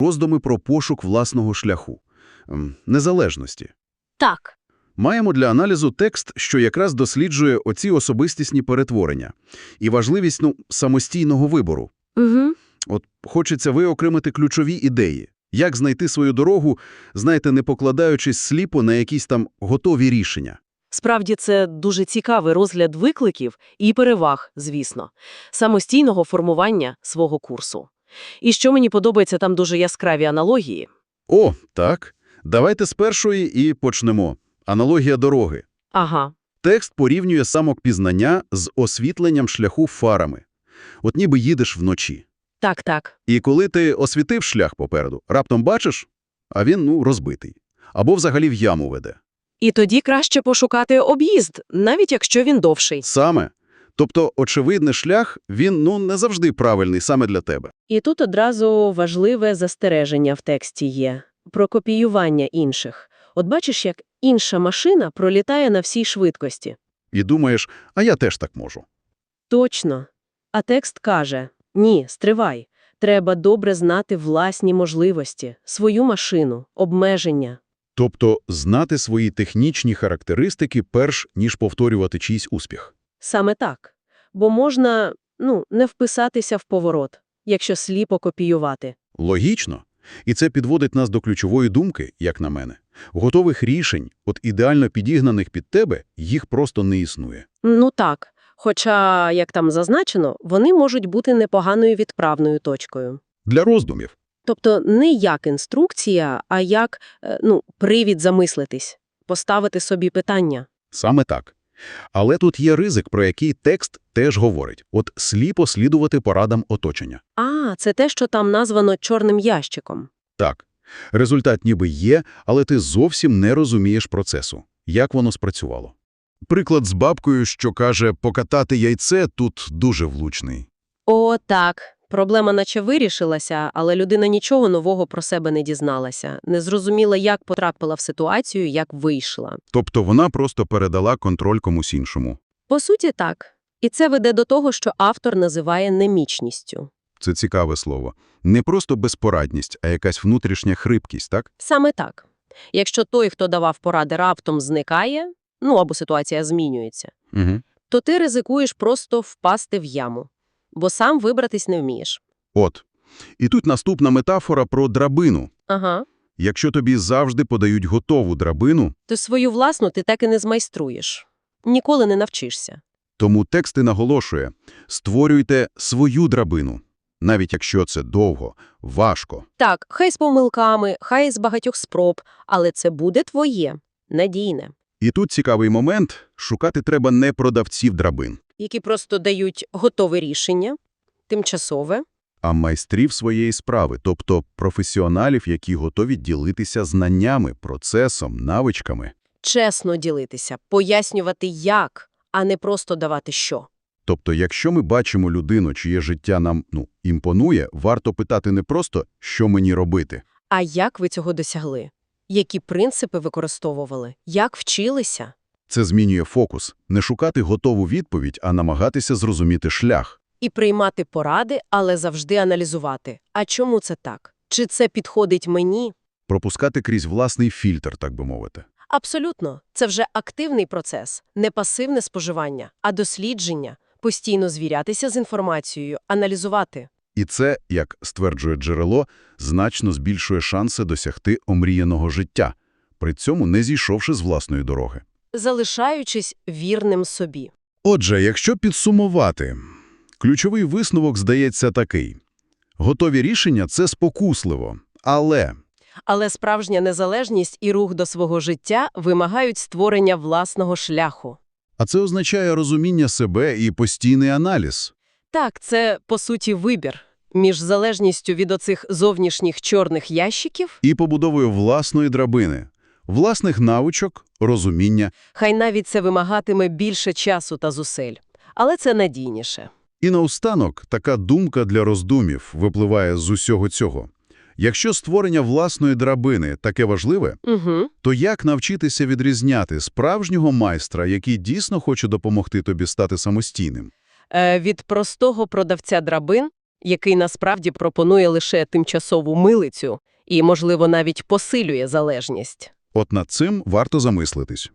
роздуми про пошук власного шляху, ем, незалежності. Так. Маємо для аналізу текст, що якраз досліджує оці особистісні перетворення і важливість ну, самостійного вибору. Угу. От хочеться виокремити ключові ідеї. Як знайти свою дорогу, знаєте, не покладаючись сліпо на якісь там готові рішення. Справді, це дуже цікавий розгляд викликів і переваг, звісно, самостійного формування свого курсу. І що мені подобається, там дуже яскраві аналогії. О, так. Давайте з першої і почнемо. Аналогія дороги. Ага, Текст порівнює самопізнання з освітленням шляху фарами. От ніби їдеш вночі. так-так. І коли ти освітив шлях попереду, раптом бачиш, а він, ну, розбитий. Або взагалі в яму веде. І тоді краще пошукати об'їзд, навіть якщо він довший. Саме. Тобто, очевидний шлях, він, ну, не завжди правильний саме для тебе. І тут одразу важливе застереження в тексті є – про копіювання інших. От бачиш, як інша машина пролітає на всій швидкості. І думаєш, а я теж так можу. Точно. А текст каже – ні, стривай. Треба добре знати власні можливості, свою машину, обмеження. Тобто, знати свої технічні характеристики перш, ніж повторювати чийсь успіх. Саме так. Бо можна, ну, не вписатися в поворот, якщо сліпо копіювати. Логічно. І це підводить нас до ключової думки, як на мене. Готових рішень, от ідеально підігнаних під тебе, їх просто не існує. Ну так. Хоча, як там зазначено, вони можуть бути непоганою відправною точкою. Для роздумів. Тобто не як інструкція, а як, е, ну, привід замислитись, поставити собі питання. Саме так. Але тут є ризик, про який текст теж говорить. От сліпо слідувати порадам оточення. А, це те, що там названо чорним ящиком. Так. Результат ніби є, але ти зовсім не розумієш процесу. Як воно спрацювало. Приклад з бабкою, що каже «покатати яйце» тут дуже влучний. О, так. Проблема наче вирішилася, але людина нічого нового про себе не дізналася, не зрозуміла, як потрапила в ситуацію, як вийшла. Тобто вона просто передала контроль комусь іншому. По суті, так. І це веде до того, що автор називає немічністю. Це цікаве слово. Не просто безпорадність, а якась внутрішня хрипкість, так? Саме так. Якщо той, хто давав поради, раптом зникає, ну або ситуація змінюється, Угу. то ти ризикуєш просто впасти в яму, бо сам вибратись не вмієш. От. І тут наступна метафора про драбину. Ага. Якщо тобі завжди подають готову драбину, То свою власну ти так і не змайструєш. Ніколи не навчишся. тому текст і наголошує – створюйте свою драбину. Навіть якщо це довго, важко. Так, хай з помилками, хай з багатьох спроб, але це буде твоє, надійне, І тут цікавий момент – шукати треба не продавців драбин, які просто дають готове рішення, тимчасове. а майстрів своєї справи, тобто професіоналів, які готові ділитися знаннями, процесом, навичками. Чесно ділитися, пояснювати як, а не просто давати що. Тобто, якщо ми бачимо людину, чиє життя нам ну, імпонує, варто питати не просто, що мені робити, А як ви цього досягли? Які принципи використовували? Як вчилися? Це змінює фокус. Не шукати готову відповідь, а намагатися зрозуміти шлях. І приймати поради, але завжди аналізувати. А чому це так? Чи це підходить мені? Пропускати крізь власний фільтр, так би мовити. Абсолютно. Це вже активний процес, не пасивне споживання, а дослідження, постійно звірятися з інформацією, аналізувати. І це, як стверджує джерело, значно збільшує шанси досягти омріяного життя, при цьому не зійшовши з власної дороги. Залишаючись вірним собі. Отже, якщо підсумувати, ключовий висновок здається такий. Готові рішення – це спокусливо, але Але справжня незалежність і рух до свого життя вимагають створення власного шляху. а це означає розуміння себе і постійний аналіз. Так, це, по суті, вибір між залежністю від оцих зовнішніх чорних ящиків, І побудовою власної драбини, власних навичок, розуміння. хай навіть це вимагатиме більше часу та зусиль. Але це надійніше. І наостанок така думка для роздумів випливає з усього цього. Якщо створення власної драбини таке важливе, Угу. то як навчитися відрізняти справжнього майстра, який дійсно хоче допомогти тобі стати самостійним? Е, від простого продавця драбин який насправді пропонує лише тимчасову милицю і, можливо, навіть посилює залежність. От над цим варто замислитись.